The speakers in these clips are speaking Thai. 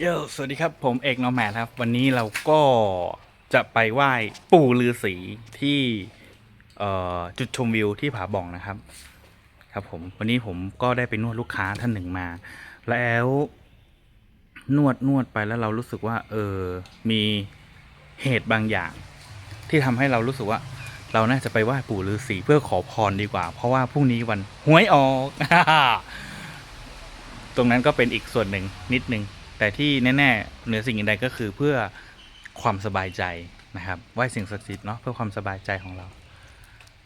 โยสวัสดีครับ ผมเอกนอแมนครับ วันนี้เราก็จะไปไหว้ปู่ฤาษีที่เอ่อจุดชมวิวที่ผาบ่องนะครับ ครับผม วันนี้ผมก็ได้ไปนวดลูกค้าท่านหนึ่งมา แล้วนวดนวดไปแล้วเรารู้สึกว่า เออ มีเหตุบางอย่าง ที่ทำให้เรารู้สึกว่า เราน่าจะไปไหว้ปู่ฤาษีเพื่อขอพรดีกว่า เพราะว่าพรุ่งนี้วันหวยออก ตรงนั้นก็เป็นอีกส่วนหนึ่งนิดนึง แต่ที่แน่ๆเหนือสิ่งอื่นใดก็คือเพื่อความสบายใจนะครับไหว้สิ่งศักดิ์สิทธิ์เนาะเพื่อความสบายใจของเรา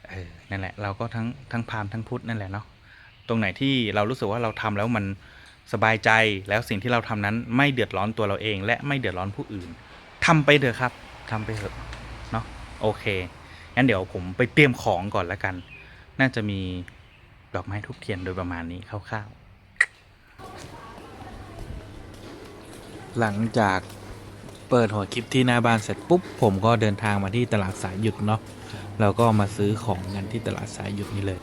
เออนั่นแหละเราก็ทั้งทั้งพราหมณ์ทั้งพุทธนั่นแหละเนาะตรงไหนที่เรารู้สึกว่าเราทำแล้วมันสบายใจแล้วสิ่งที่เราทำนั้นไม่เดือดร้อนตัวเราเอง และไม่เดือดร้อนผู้อื่นทำไปเถอะครับทำไปเถอะเนาะโอเคงั้นเดี๋ยวผมไปเตรียมของก่อนละกัน น่าจะมีดอกไม้ทุกเทียนโดยประมาณนี้คร่าวๆ หลังจากเปิดหัวคลิปที่หน้าบ้านเสร็จปุ๊บ ผมก็เดินทางมาที่ตลาดสายหยุดเนาะแล้วก็มาซื้อของกันที่ตลาดสายหยุดนี่เลย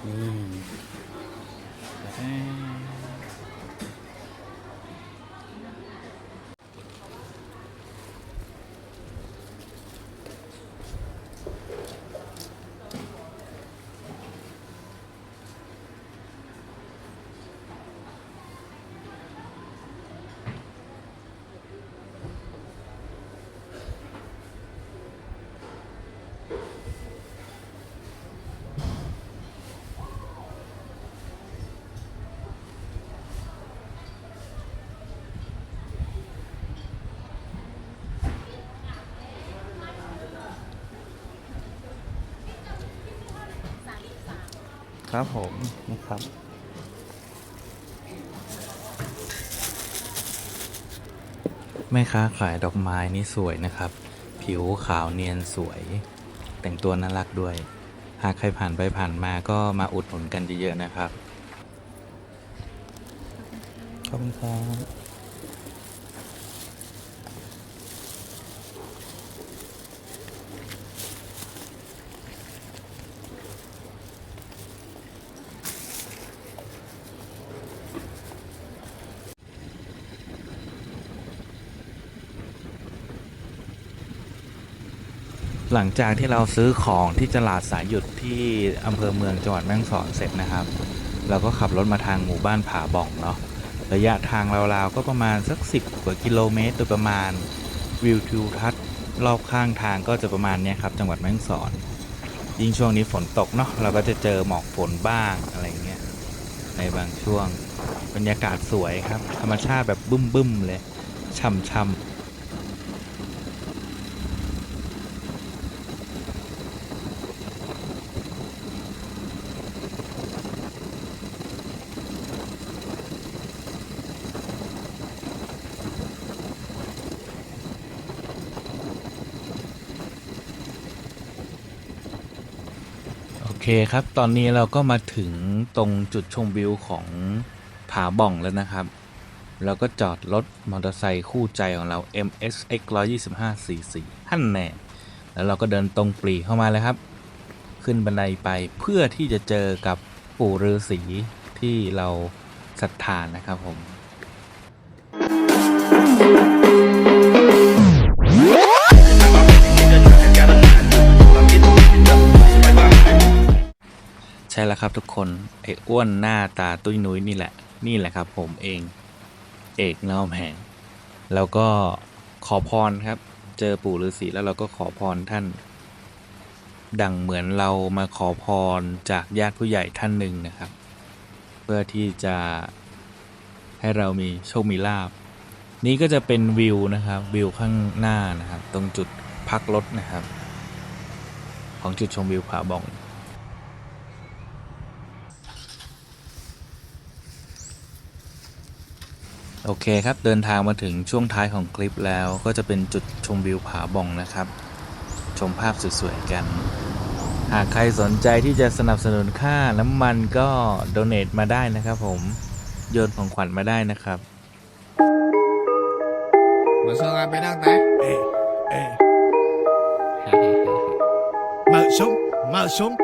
ครับผมนะครับแม่ค้าขายดอกไม้นี่สวยนะครับ ผิวขาวเนียนสวย แต่งตัวน่ารักด้วย หากใครผ่านไปผ่านมาก็มาอุดหนุนกันเยอะๆนะครับ ขอบคุณครับ หลังจากที่เราซื้อของที่ตลาดสายหยุดที่อำเภอเมืองจังหวัดแม่ฮ่องสอนเสร็จนะครับ เราก็ขับรถมาทางหมู่บ้านผาบ่องเนาะระยะทางราวๆก็ประมาณสักสิบกว่ากิโลเมตรโดยประมาณวิวทิวทัศน์รอบข้างทางก็จะประมาณนี้ครับจังหวัดแม่ฮ่องสอน ยิ่งช่วงนี้ฝนตกเนาะเราก็จะเจอหมอกฝนบ้างอะไรเงี้ยในบางช่วงบรรยากาศสวยครับ ธรรมชาติแบบบึ้มๆเลยช่ำๆ เคครับ ตอนนี้เราก็มาถึงตรงจุดชมวิวของผาบ่องแล้วนะครับ เราก็จอดรถมอเตอร์ไซค์คู่ใจของเรา MSX 125 cc ท่านแน่แล้วเราก็เดินตรงปรีเข้ามาเลยครับ ขึ้นบันไดไปเพื่อที่จะเจอกับปู่ฤาษีที่เราศรัทธานะครับผม ใช่แล้วครับทุกคนไอ้อ้วนหน้าตาตุ้ยนุ้ยนี่แหละ นี่แหละครับ ผมเองเอกเงาแผงแล้วก็ขอพรครับ เจอปู่ฤาษีแล้วเราก็ขอพรท่าน ดังเหมือนเรามาขอพรจากญาติผู้ใหญ่ท่านหนึ่งนะครับ เพื่อที่จะให้เรามีโชคมีลาบนี่ก็จะเป็นวิวนะครับวิวข้างหน้านะครับ ตรงจุดพักรถนะครับ ของจุดชมวิวผาบ่อง โอเคครับเดินทางมาถึงช่วงท้ายของคลิปแล้วก็จะเป็นจุดชมวิวผาบ่องนะครับ ชมภาพสวยๆกัน หากใครสนใจที่จะสนับสนุนค่าน้ำมันก็โดเน a t มาได้นะครับผม โยนของขวัญมาได้นะครับ Mà sao ra bên đang té Ê, ê. Mở súng, mở súng